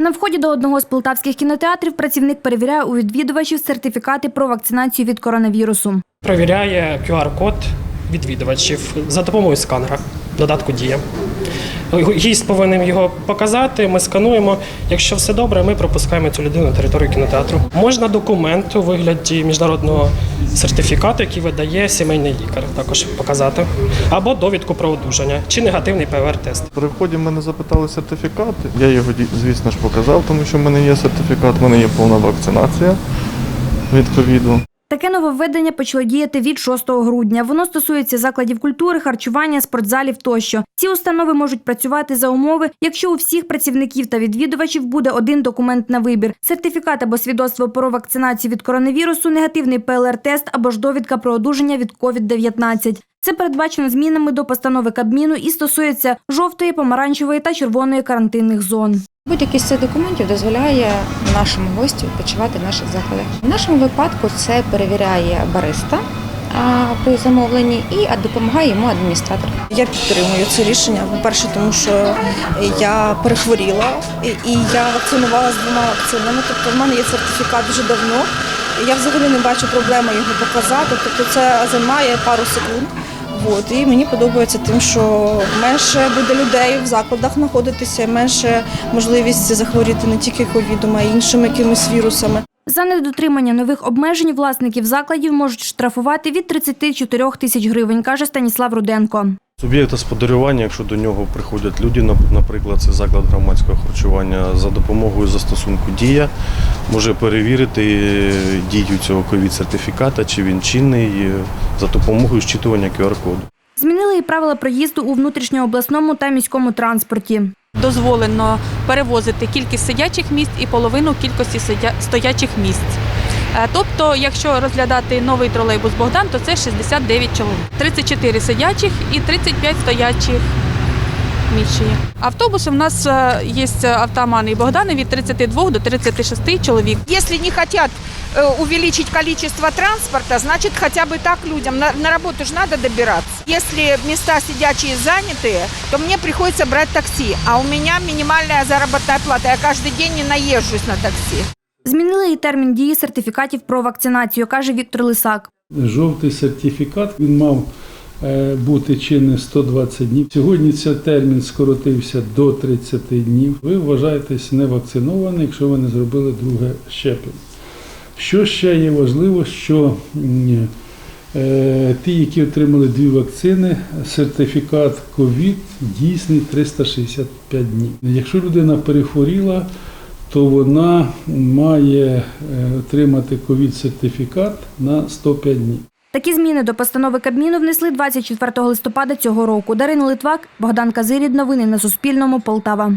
На вході до одного з полтавських кінотеатрів працівник перевіряє у відвідувачів сертифікати про вакцинацію від коронавірусу. Провіряє QR-код відвідувачів за допомогою сканера додатку Дія. Гість повинен його показати, ми скануємо. Якщо все добре, ми пропускаємо цю людину на територію кінотеатру. Можна документ у вигляді міжнародного сертифікату, який видає сімейний лікар, також показати, або довідку про одужання чи негативний ПВР-тест. При вході мене запитали сертифікат. Я його, звісно ж, показав, тому що в мене є сертифікат, в мене є повна вакцинація від ковіду. Таке нововведення почало діяти від 6 грудня. Воно стосується закладів культури, харчування, спортзалів тощо. Ці установи можуть працювати за умови, якщо у всіх працівників та відвідувачів буде один документ на вибір: сертифікат або свідоцтво про вакцинацію від коронавірусу, негативний ПЛР-тест або ж довідка про одужання від COVID-19. Це передбачено змінами до постанови Кабміну і стосується жовтої, помаранчевої та червоної карантинних зон. Будь-який з цих документів дозволяє нашому гостю відпочивати в наших закладах. В нашому випадку це перевіряє бариста при замовленні і допомагає йому адміністратор. Я підтримую це рішення. По-перше, тому що я перехворіла і я вакцинувала з двома вакцинами. Тобто в мене є сертифікат вже давно. Я взагалі не бачу проблеми його показати. Тобто це займає пару секунд. От. І мені подобається тим, що менше буде людей в закладах знаходитися, менше можливість захворіти не тільки ковідом, а й іншими якимись вірусами. За недотримання нових обмежень власників закладів можуть штрафувати від 34 тисяч гривень, каже Станіслав Руденко. Суб'єкт господарювання, якщо до нього приходять люди, наприклад, це заклад громадського харчування, за допомогою застосунку Дія може перевірити дію цього ковід-сертифіката, чи він чинний за допомогою щитування QR-коду. Змінили і правила проїзду у внутрішньообласному та міському транспорті. дозволено перевозити кількість сидячих місць і половину кількості стоячих місць. Е, Тобто, якщо розглядати новий тролейбус Богдан, то це 69 чоловік, 34 сидячих і 35 стоячих міщення. Автобуси в нас е, є автомани і Богдани від 32 до 36 чоловік. Если не хотят э, увеличить количество транспорта, значит хотя бы так людям. На, на работу же надо добираться. Если места сидячие занятые, то мне приходится брать такси. А у меня минимальная заработная плата. Я каждый день не наезжусь на такси. Змінили і термін дії сертифікатів про вакцинацію, каже Віктор Лисак. Жовтий сертифікат він мав е, бути чинний 120 днів. Сьогодні цей термін скоротився до 30 днів. Ви вважаєтесь невакцинованим, якщо ви не зробили друге щеплення. Що ще є важливо, що е, ті, які отримали дві вакцини, сертифікат ковід дійсний 365 днів. Якщо людина перехворіла, то вона має е, отримати ковід-сертифікат на 105 днів. Такі зміни до постанови Кабміну внесли 24 листопада цього року. Дарина Литвак, Богдан Казирід. Новини на Суспільному. Полтава.